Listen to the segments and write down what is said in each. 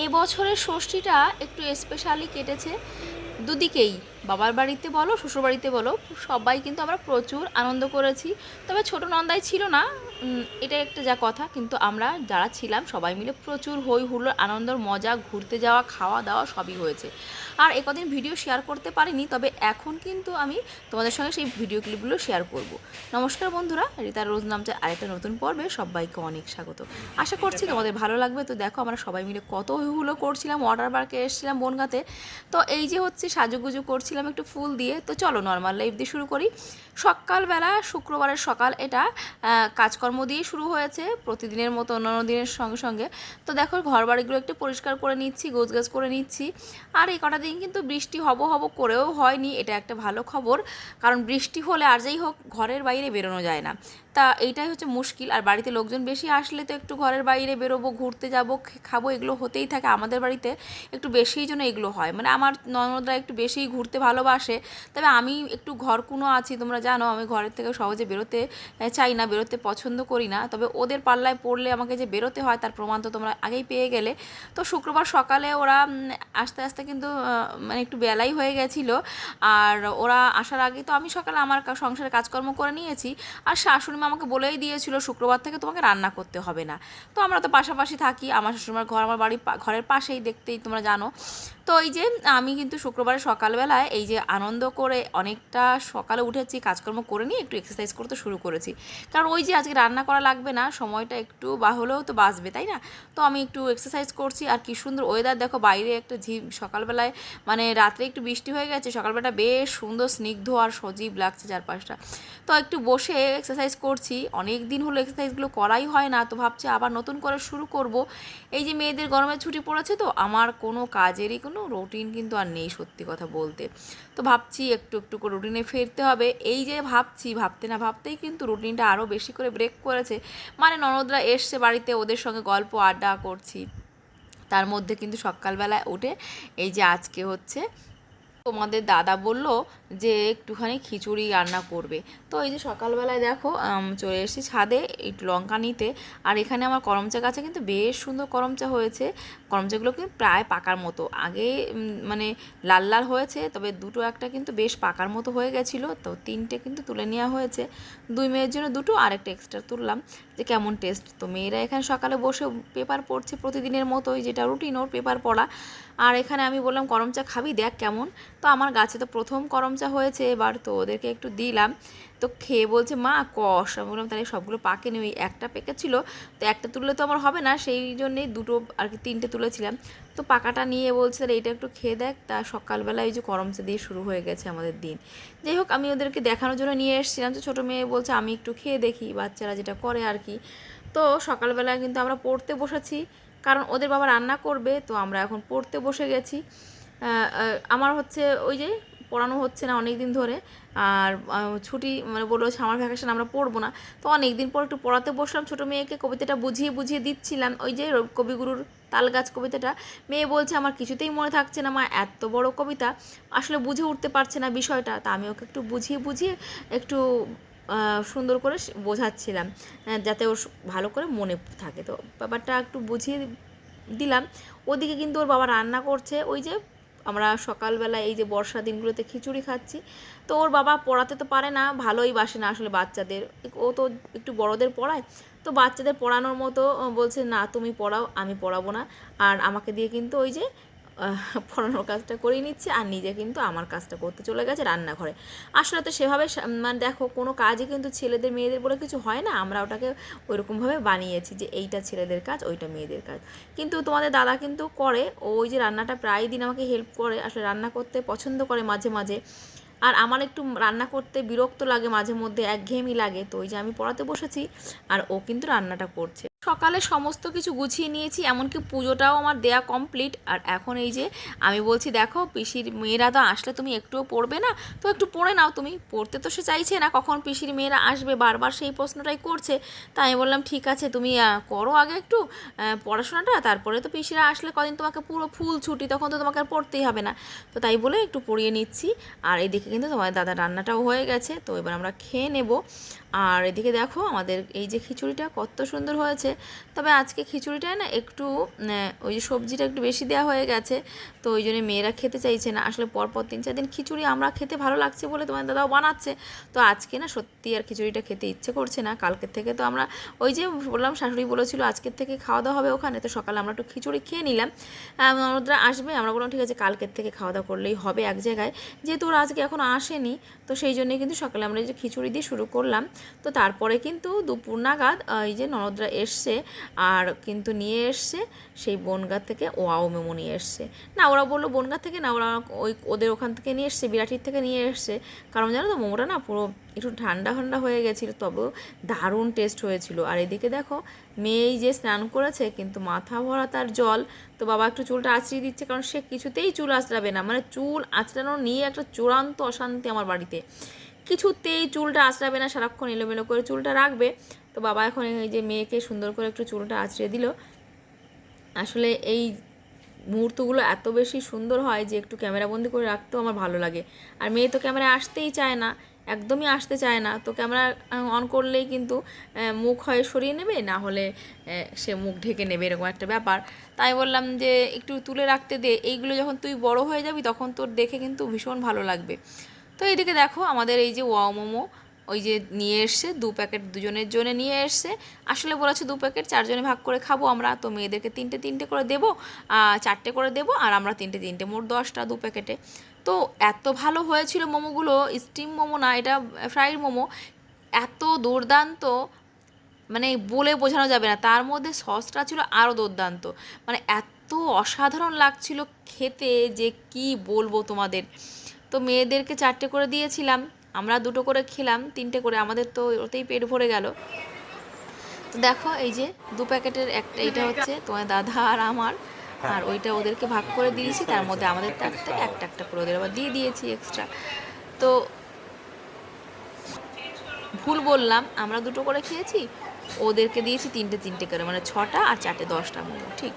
এই বছরের ষষ্ঠীটা একটু স্পেশালি কেটেছে। দুদিকেই, বাবার বাড়িতে বলো শ্বশুর বাড়িতে বলো, সবাই কিন্তু আমরা প্রচুর আনন্দ করেছি। তবে ছোট নন্দাই ছিল না এটা একটা যা কথা কিন্তু আমরা যারা ছিলাম সবাই মিলে প্রচুর হই হুল্লোড় আনন্দর মজা ঘুরতে যাওয়া খাওয়া দাওয়া সবই হয়েছে। আর একদিন ভিডিও শেয়ার করতে পারিনি তবে এখন কিন্তু আমি তোমাদের সঙ্গে সেই ভিডিও ক্লিপগুলো শেয়ার করব। নমস্কার বন্ধুরা রিতার রোজ নামছে আরেকটা নতুন পর্বে সবাইকে অনেক স্বাগত। আশা করছি তোমাদের ভালো লাগবে তো দেখো আমরা সবাই মিলে কত হুলো করছিলাম ওয়াটার পার্কে এসেছিলাম বনগাতে। তো এই যে হচ্ছে সাজুগুজু করছিলাম একটু ফুল দিয়ে তো চলো নর্মাল লাইফ দিয়ে শুরু করি। সকালবেলা শুক্রবারের সকাল এটা আহ, কাজকর্ম দিয়ে শুরু হয়েছে, প্রতিদিনের মতো অন্যান্য দিনের সঙ্গে সঙ্গে। তো দেখো ঘর বাড়িগুলো একটু পরিষ্কার করে নিচ্ছি, গোছগাছ করে নিচ্ছি। আর এই কটা দিন কিন্তু বৃষ্টি হব হব করেও হয়নি, এটা একটা ভালো খবর। কারণ বৃষ্টি হলে আর যেই হোক, ঘরের বাইরে বেরোনো যায় না। তা এইটাই হচ্ছে মুশকিল। আর বাড়িতে লোকজন বেশি আসলে তো একটু ঘরের বাইরে বেরোবো, ঘুরতে যাব খাব, এগুলো হতেই থাকে। আমাদের বাড়িতে একটু বেশিই জন্য এগুলো হয়। মানে আমার ননদরা একটু বেশিই ঘুরতে ভালোবাসে। তবে আমি একটু ঘর ঘরকুনো আছি, তোমরা জানো, আমি ঘরের থেকে সহজে বেরোতে চাই না, বেরোতে পছন্দ করি না। তবে ওদের পাল্লায় পড়লে আমাকে যে বেরোতে হয়, তার প্রমাণ তো তোমরা আগেই পেয়ে গেলে। তো শুক্রবার সকালে ওরা আস্তে আস্তে কিন্তু মানে একটু বেলাই হয়ে গেছিল। আর ওরা আসার আগে তো আমি সকালে আমার সংসারের কাজকর্ম করে নিয়েছি। আর শাশুড়ি মা আমাকে বলেই দিয়েছিল, শুক্রবার থেকে তোমাকে রান্না করতে হবে না। তো আমরা তো পাশাপাশি থাকি, আমার শ্বশুরমার ঘর, আমার বাড়ি ঘরের পাশেই দেখতেই তোমরা জানো। তো এই যে আমি কিন্তু শুক্রবারে সকালবেলায় এই যে আনন্দ করে অনেকটা সকালে উঠেছি, কাজকর্ম করে নিয়ে একটু এক্সারসাইজ করতে শুরু করেছি। কারণ ওই যে আজকে রান্না করা লাগবে না, সময়টা একটু বা হলেও তো বাঁচবে, তাই না? তো আমি একটু এক্সারসাইজ করছি আর কি সুন্দর ওয়েদার দেখো, বাইরে একটা ঝিম, সকালবেলায় মানে রাত্রে একটু বৃষ্টি হয়ে গেছে, সকালবেলাটা বেশ সুন্দর স্নিগ্ধ আর সজীব লাগছে চারপাশটা। তো একটু বসে এক্সারসাইজ করছি, অনেক দিন হলো এক্সারসাইজগুলো করাই হয় না, তো ভাবছি আবার নতুন করে শুরু করব। এই যে মেয়েদের গরমের ছুটি পড়েছে তো, আমার কোনো কাজেরই কোনো রুটিন কিন্তু আর নেই সত্যি কথা বলতে। তো ভাবছি একটু একটু করে রুটিনে ফিরতে হবে। এই যে ভাবছি, ভাবতে না ভাবতেই কিন্তু রুটিনটা আরও বেশি করে ব্রেক করেছে। মানে ননদরা এসছে বাড়িতে, ওদের সঙ্গে গল্প, আড্ডা করছি। তার মধ্যে কিন্তু সকালবেলায় উঠে এই যে আজকে হচ্ছে, তোমাদের দাদা বলল যে একটুখানি খিচুড়ি রান্না করবে। তো এই যে সকালবেলায় দেখো চলে এসেছি ছাদে একটু লঙ্কা নিতে। আর এখানে আমার করমচা গাছে কিন্তু বেশ সুন্দর করমচা হয়েছে। করমচাগুলো কিন্তু প্রায় পাকার মতো। আগে মানে লাল লাল হয়েছে, তবে দুটো একটা কিন্তু বেশ পাকার মতো হয়ে গেছিল। তো তিনটে কিন্তু তুলে নেওয়া হয়েছে। দুই মেয়ের জন্য দুটো আর একটা এক্সট্রা তুললাম। যে কেমন টেস্ট তো মেয়েরা এখানে সকালে বসে পেপার পড়ছে প্রতিদিনের মতোই, যেটা রুটিন ওর পেপার পড়া। আর এখানে আমি বললাম করমচা খাবি? দেখ কেমন। তো আমার গাছে তো প্রথম করম চা হয়েছে, এবার তো ওদেরকে একটু দিলাম। তো খেয়ে বলছে, মা, কষ। আমি বললাম, তাহলে সবগুলো পাকেনি ওই একটা পেকেছিল তো একটা তুললে তো আমার হবে না, সেই জন্যেই দুটো আর কি তিনটে তুলেছিলাম। তো পাকাটা নিয়ে বলছে, তাহলে এটা একটু খেয়ে দেখ। তা সকালবেলা এই যে করম চা দিয়ে শুরু হয়ে গেছে আমাদের দিন। যাই হোক, আমি ওদেরকে দেখানোর জন্য নিয়ে এসেছিলাম। তো ছোটো মেয়ে বলছে, আমি একটু খেয়ে দেখি, বাচ্চারা যেটা করে আর কি। তো সকালবেলা কিন্তু আমরা পড়তে বসেছি, কারণ ওদের বাবা রান্না করবে, তো আমরা এখন পড়তে বসে গেছি। আমার হচ্ছে ওই যে পড়ানো হচ্ছে না অনেক দিন ধরে। আর ছুটি মানে বলল সামার ভ্যাকেশন আমরা পড়ব না। তো অনেক দিন পর একটু পড়াতে বসলাম। ছোটো মেয়েকে কবিতাটা বুঝিয়ে বুঝিয়ে দিচ্ছিলাম। ওই যে কবিগুরুর তালগাছ কবিতাটা। মেয়ে বলছে, আমার কিছুতেই মনে থাকছে না মা, এত বড় কবিতা। আসলে বুঝে উঠতে পারছে না বিষয়টা। তা আমি ওকে একটু বুঝিয়ে বুঝিয়ে একটু সুন্দর করে বোঝাচ্ছিলাম যাতে ওর ভালো করে মনে থাকে। তো ব্যাপারটা একটু বুঝিয়ে দিলাম। ওদিকে কিন্তু ওর বাবা রান্না করছে। ওই যে আমরা সকালবেলা এই যে বর্ষা দিনগুলোতে খিচুড়ি খাচ্ছি। তো ওর বাবা পড়াতে তো পারে না, ভালোই বাসে না আসলে বাচ্চাদের। ও তো একটু বড়দের পড়ায়। তো বাচ্চাদের পড়ানোর মতো বলছে, না, তুমি পড়াও, আমি পড়াবো না। আর আমাকে দিয়ে কিন্তু ওই যে পড়ানোর কাজটা করিয়ে নিচ্ছে আর নিজে কিন্তু আমার কাজটা করতে চলে গেছে রান্নাঘরে। আসলে তো সেভাবে মানে দেখো, কোনো কাজই কিন্তু ছেলেদের মেয়েদের বলে কিছু হয় না। আমরা ওটাকে ওইরকমভাবে বানিয়েছি যে এইটা ছেলেদের কাজ, ওইটা মেয়েদের কাজ। কিন্তু তোমাদের দাদা কিন্তু করে ওই যে রান্নাটা প্রায় দিন আমাকে হেল্প করে, আসলে রান্না করতে পছন্দ করে মাঝে মাঝে। আর আমার একটু রান্না করতে বিরক্ত লাগে মাঝে মধ্যে, একঘেয়েমি লাগে। তো ওই যে আমি পড়াতে বসেছি আর ও কিন্তু রান্নাটা করছে। সকালে সমস্ত কিছু গুছিয়ে নিয়েছি, এমনকি পুজোটাও আমার দেয়া কমপ্লিট আর এখন এই যে আমি বলছি, দেখো, পিসির মেয়েরা তো আসলে তুমি একটুও পড়বে না? তো একটু পড়ে নাও তুমি। পড়তে তো সে চাইছে না, কখন পিসির মেয়েরা আসবে, বারবার সেই প্রশ্নটাই করছে। তাই আমি বললাম, ঠিক আছে, তুমি করো আগে একটু পড়াশোনাটা, তারপরে তো পিসিরা আসলে কদিন তোমাকে পুরো ফুল ছুটি, তখন তো তোমাকে আর পড়তেই হবে না। তো তাই বলে একটু পড়িয়ে নিচ্ছি। আর এদিকে কিন্তু তোমার দাদা রান্নাটাও হয়ে গেছে, তো এবার আমরা খেয়ে নেব। আর এদিকে দেখো আমাদের এই যে খিচুড়িটা কত সুন্দর হয়েছে। তবে আজকে খিচুড়িটায় না একটু ওই যে সবজিটা একটু বেশি দেওয়া হয়ে গেছে, তো ওই জন্য মেয়েরা খেতে চাইছে না। আসলে পরপর তিন চার দিন খিচুড়ি আমরা খেতে ভালো লাগছে বলে তোমার দাদাও বানাচ্ছে। তো আজকে না সত্যি আর খিচুড়িটা খেতে ইচ্ছে করছে না। কালকের থেকে তো আমরা ওই যে বললাম, শাশুড়ি বলেছিল আজকের থেকে খাওয়া দাওয়া হবে ওখানে, তো সকালে আমরা একটু খিচুড়ি খেয়ে নিলাম। নরদরা আসবে, আমরা বললাম, ঠিক আছে, কালকের থেকে খাওয়া দাওয়া করলেই হবে এক জায়গায়। যেহেতু ওরা আজকে এখনও আসেনি, তো সেই জন্যই কিন্তু সকালে আমরা যে খিচুড়ি দিয়ে শুরু করলাম। তো তারপরে কিন্তু দুপুর নাগাদ এই যে ননদরা এসছে আর কিন্তু নিয়ে এসছে, সেই বনগা থেকে ওয়াও মেমো নিয়ে এসছে। না, ওরা বলল বনগা থেকে না, ওরা ওই ওদের ওখান থেকে নিয়ে এসছে বিরাটির থেকে নিয়ে এসছে। কারণ জানো তো, মোমোটা না পুরো একটু ঠান্ডা ঠান্ডা হয়ে গেছিল, তবেও দারুণ টেস্ট হয়েছিল। আর এদিকে দেখো মেয়েই যে স্নান করেছে, কিন্তু মাথা ভরা তার জল। তো বাবা একটু চুলটা আঁচড়িয়ে দিচ্ছে, কারণ সে কিছুতেই চুল আঁচড়াবে না। মানে চুল আঁচড়ানো নিয়ে একটা চূড়ান্ত অশান্তি আমার বাড়িতে। কিছুতেই চুলটা আঁচড়াবে না, সারাক্ষণ এলোমেলো করে চুলটা রাখবে। তো বাবা এখন এই যে মেয়েকে সুন্দর করে একটু চুলটা আঁচড়িয়ে দিল। আসলে এই মুহূর্তগুলো এত বেশি সুন্দর হয় যে একটু ক্যামেরাবন্দি করে রাখতেও আমার ভালো লাগে। আর মেয়ে তো ক্যামেরা আসতেই চায় না, একদমই আসতে চায় না। তো ক্যামেরা অন করলেই কিন্তু মুখ হয় সরিয়ে নেবে, না হলে সে মুখ ঢেকে নেবে, এরকম একটা ব্যাপার। তাই বললাম যে একটু তুলে রাখতে দে, এইগুলো যখন তুই বড় হয়ে যাবি তখন তোর দেখে কিন্তু ভীষণ ভালো লাগবে। তো এইদিকে দেখো আমাদের এই যে ওয়াও মোমো, ওই যে নিয়ে এসছে, দু প্যাকেট দুজনের জন্য নিয়ে এসছে। আসলে বলেছে দু প্যাকেট, চারজনে ভাগ করে খাব আমরা, তো মেয়েদেরকে তিনটে তিনটে করে দেবো চারটে করে দেবো, আর আমরা তিনটে তিনটে, মোট দশটা দু প্যাকেটে। তো এত ভালো হয়েছিল মোমোগুলো, স্টিম মোমো না, এটা ফ্রাইড মোমো, এত দুর্দান্ত মানে বলে বোঝানো যাবে না, তার মধ্যে সসটা ছিল আরও দুর্দান্ত। মানে এত অসাধারণ লাগছিল খেতে যে কি বলব তোমাদের। তো মেয়েদেরকে চারটে করে দিয়েছিলাম। আমরা দুটো করে খেলাম তিনটে করে। আমাদের তো ওতেই পেট ভরে গেল। তো দেখো এই যে দু প্যাকেটের একটা এটা হচ্ছে তোমার দাদা আর আমার। আর ওইটা ওদেরকে ভাগ করে দিয়েছি তার মধ্যে আমাদের একটা একটা একটা করে ওদের আবার দিয়ে দিয়েছি এক্সট্রা তো ভুল বললাম আমরা দুটো করে খেয়েছি ওদেরকে দিয়েছি তিনটে তিনটে করে মানে ছটা আর চারটে দশটা মোমো ঠিক।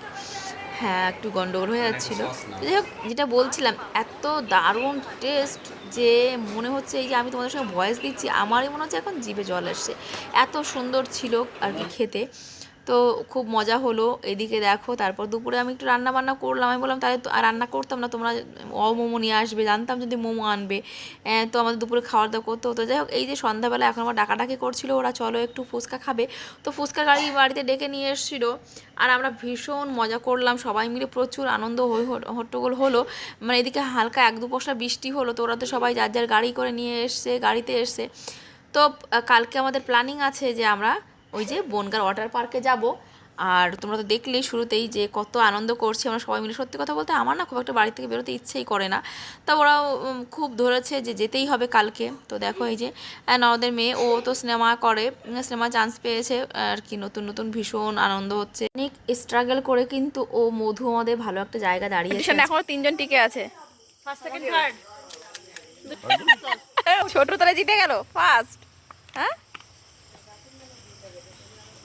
হ্যাঁ একটু গন্ডগোল হয়ে যাচ্ছিল। যাই হোক যেটা বলছিলাম এত দারুণ টেস্ট যে মনে হচ্ছে এই যে আমি তোমাদের সঙ্গে ভয়েস দিচ্ছি আমারই মনে হচ্ছে এখন জিভে জল আসছে। এত সুন্দর ছিল আর কি খেতে। তো খুব মজা হলো। এদিকে দেখো, তারপর দুপুরে আমি একটু রান্না বান্না করলাম। আমি বললাম, তাহলে রান্না করতাম না, তোমরা অ মোমো নিয়ে আসবে, জানতাম যদি মোমো আনবে। তো আমাদের দুপুরে খাওয়ার দাওয়া করতে হতো। যাই হোক, এই যে সন্ধ্যাবেলা এখন আমার ডাকাডাকি করছিল, ওরা চলো একটু ফুচকা খাবে। তো ফুচকা গাড়ি বাড়িতে ডেকে নিয়ে এসেছিল। আর আমরা ভীষণ মজা করলাম, সবাই মিলে প্রচুর আনন্দ হই হট্টগোল হলো। মানে এদিকে হালকা এক দু পশলা বৃষ্টি হলো, তো ওরা তো সবাই যার যার গাড়ি করে নিয়ে এসছে, গাড়িতে এসছে। তো কালকে আমাদের প্ল্যানিং আছে যে আমরা ওই যে বনগার ওয়াটার পার্কে যাব। আর তোমরা তো দেখলেই শুরুতেই যে কত আনন্দ করছি আমরা সবাই মিলে। সত্যি কথা বলতে আমার না খুব একটা বাড়ি থেকে বেরোতে ইচ্ছেই করে না। তা ওরাও খুব ধরেছে যে যেতেই হবে কালকে। তো দেখো এই যে আহ, ননদের মেয়ে ও তো সিনেমা করে সিনেমা চান্স পেয়েছে আর কি নতুন নতুন ভীষণ আনন্দ হচ্ছে। অনেক স্ট্রাগল করে কিন্তু ও মধু আমাদের ভালো একটা জায়গা দাঁড়িয়েছে এখনও তিনজন টিকে আছে। ছোট তারা জিতে গেল ফার্স্ট হ্যাঁ?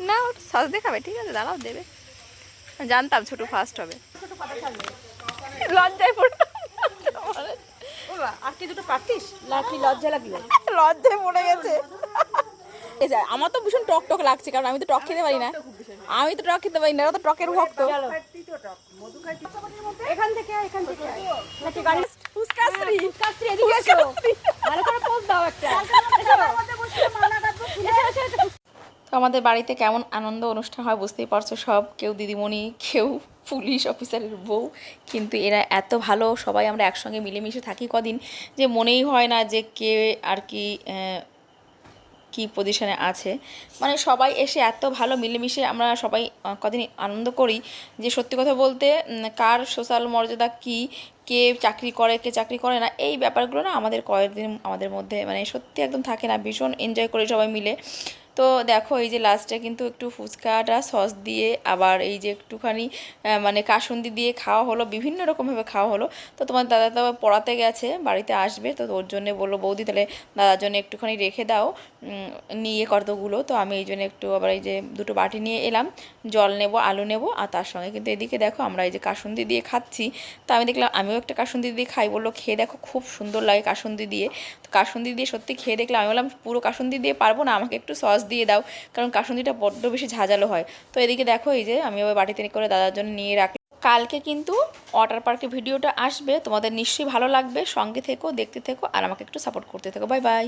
না ওটা সস দেখাবে ঠিক আছে দাঁড়াও দেবে। জানতাম ছোট ফার্স্ট হবে। লজ্জায় পড়ে আর কি দুটো পারতিস? লাকি লজ্জা লাগল। লজ্জায় পড়ে গেছে। এই যে, আমার তো ভীষণ টক টক লাগছে কারণ আমি তো টক খেতে পারি না। আমি তো টক খেতে পারি না তো টকের ভক্ত। এখান থেকে এখান থেকে নাকি গাড়ি ফুসকাশ্রী ফুসকাশ্রী এদিকে ভালো করে পোজ দাও একটা তো আমাদের বাড়িতে কেমন আনন্দ অনুষ্ঠান হয় বুঝতেই পারছ। সব কেউ দিদিমণি, কেউ পুলিশ অফিসারের বউ। কিন্তু এরা এত ভালো, সবাই আমরা একসঙ্গে মিলেমিশে থাকি কদিন যে মনেই হয় না যে কে আর কি কি পজিশনে আছে। মানে সবাই এসে এত ভালো মিলেমিশে আমরা সবাই কদিন আনন্দ করি যে সত্যি কথা বলতে কার সোশ্যাল মর্যাদা কি, কে চাকরি করে, কে চাকরি করে না, এই ব্যাপারগুলো না আমাদের কয়েকদিন আমাদের মধ্যে মানে সত্যি একদম থাকে না। ভীষণ এনজয় করি সবাই মিলে। তো দেখো এই যে লাস্টে কিন্তু একটু ফুচকাটা সস দিয়ে, আবার এই যে একটুখানি মানে কাসুন্দি দিয়ে খাওয়া হলো, বিভিন্ন রকমভাবে খাওয়া হলো। তো তোমার দাদা তো পড়াতে গেছে, বাড়িতে আসবে, তো ওর জন্য বলল, বৌদি, তাহলে দাদার জন্য একটুখানি রেখে দাও। নিয়ে কতগুলো, তো আমি এই জন্য একটু আবার এই যে দুটো বাটি নিয়ে এলাম, জল নেব, আলু নেব, আর তার সঙ্গে কিন্তু এদিকে দেখো আমরা এই যে কাসুন্দি দিয়ে খাচ্ছি, তো আমি দেখলাম আমিও একটা কাসুন্দি দিয়ে খাই, বলল খেয়ে দেখো খুব সুন্দর লাগে কাসুন্দি দিয়ে, তো কাসুন্দি দিয়ে সত্যি খেয়ে দেখলাম, আমি বললাম পুরো কাসুন্দি দিয়ে পারব না, আমাকে একটু সস দিয়ে দাও, কারণ কাসুন্দিটা বড্ড বেশি ঝাঁঝালো হয়, তো এদিকে দেখো এই যে আমি ওই বাটিতে করে দাদার জন্য নিয়ে রাখলাম। কালকে কিন্তু ওয়াটার পার্কে ভিডিওটা আসবে, তোমাদের নিশ্চয়ই ভালো লাগবে, সঙ্গে থেকো, দেখতে থেকো, আর আমাকে একটু সাপোর্ট করতে থেকো বাই বাই